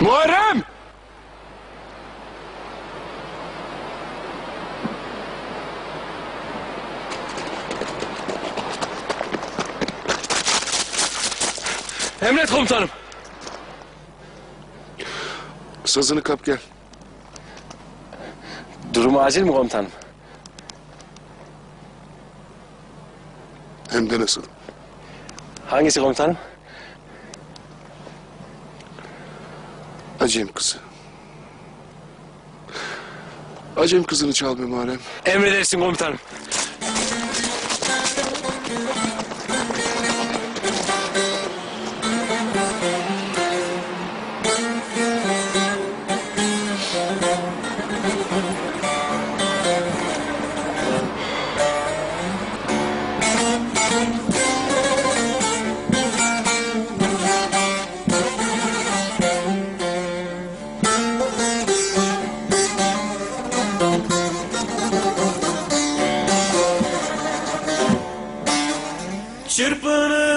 Muharrem! Emret komutanım. Sazını kap gel. Durum acil mi komutanım? Hem de nasıl. Hangisi komutanım? Acem kızı. Acem kızını çal be Muharrem. Emredersin komutanım.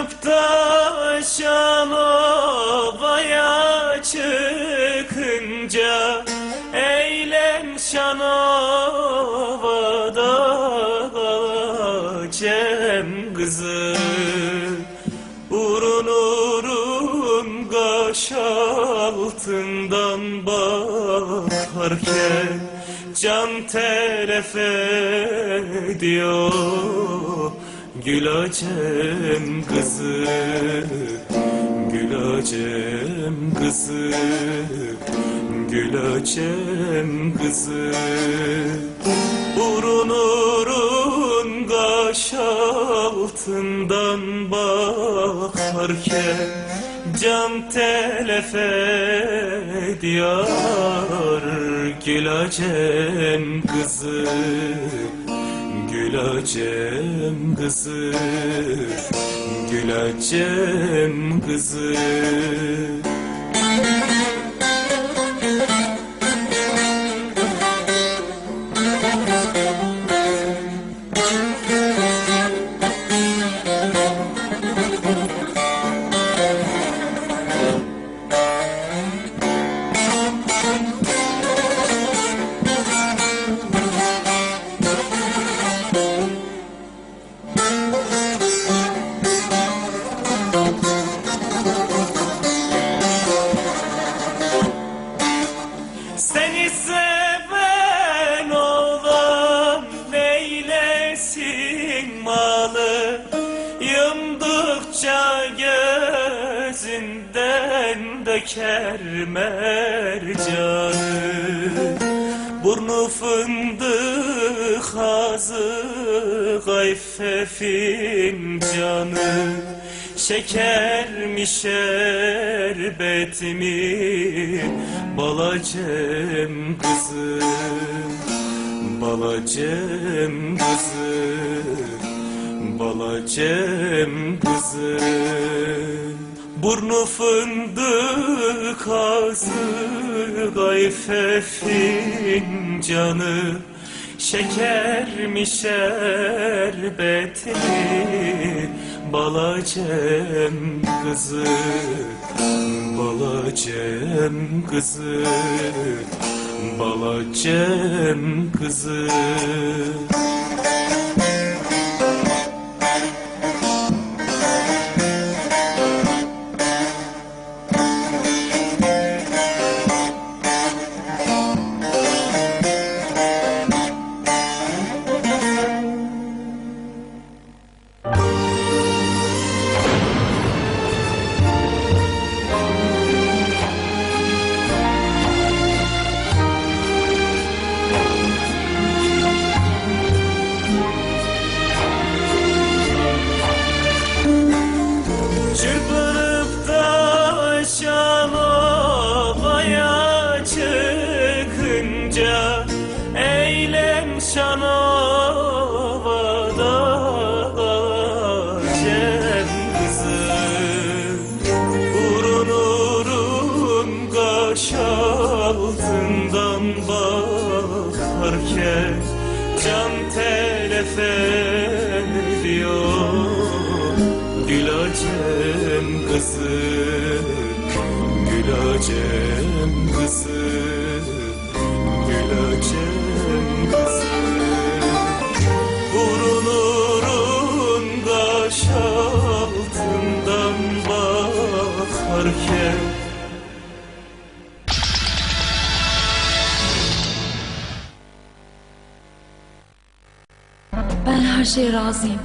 Çırpınıp da Şanova'ya çıkınca Eylem Şanova'da Cem kızı. Urun urun kaş altından bakarken Can telef ediyor Gülacem kızı Gülacem kızı Gülacem kızı. Urun urun kaş altından bakarken Can telef ediyor Gülacem kızı Gülacem kızı Gülacem kızı neylesin malı Yımdıkça gözünden döker mercanı Burnu fındık ağzı gayfe fincanı Şeker mi şerbet mi balacem kızı Balacem kızı Balacem kızı. Burnu fındık ağzı gayfe fincanı. Şeker mi şerbet mi balacem kızı Balacem kızı Balacem kızı Eylem Şanova'da Cem kızı. Urun urun kaş altından bakarken Can telef ediyor Gülacem kızı Gül Gülacem her şeye razıyım.